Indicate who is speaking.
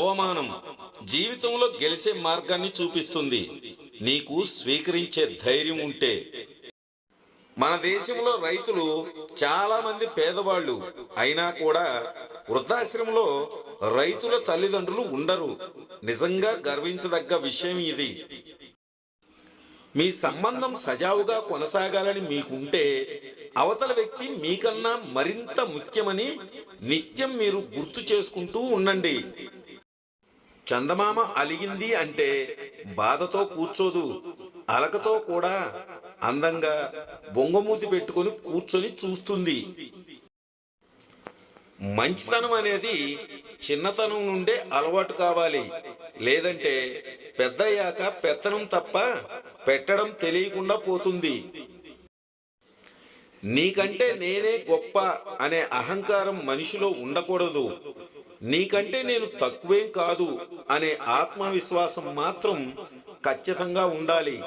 Speaker 1: అవమానం జీవితంలో గెలిచే మార్గాన్ని చూపిస్తుంది. నీకు స్వీకరించే ధైర్యం ఉంటే. మన దేశంలో రైతులు చాలా మంది పేదవాళ్ళు అయినా కూడా వృద్ధాశ్రమంలో రైతుల తల్లిదండ్రులు ఉండరు. నిజంగా గర్వించదగ్గ విషయం ఇది. మీ సంబంధం సజావుగా కొనసాగాలని మీకుంటే అవతల వ్యక్తి మీకన్నా మరింత ముఖ్యమని నిత్యం మీరు గుర్తు చేసుకుంటూ ఉండండి. చందమామ అలిగింది అంటే బాధతో కూర్చోదు అలకతో కూడా అందంగా బొంగమూతి పెట్టుకొని కూర్చొని చూస్తుంది. మంచితనం అనేది చిన్నతనం నుండే అలవాటు కావాలి. లేదంటే పెద్దయ్యాక పెత్తనం తప్ప పెట్టడం తెలియకుండా పోతుంది. నీకంటే నేనే గొప్ప అనే అహంకారం మనిషిలో ఉండకూడదు. నీకంటే నేను తక్కువేం కాదు అనే ఆత్మవిశ్వాసం మాత్రం ఖచ్చితంగా ఉండాలి.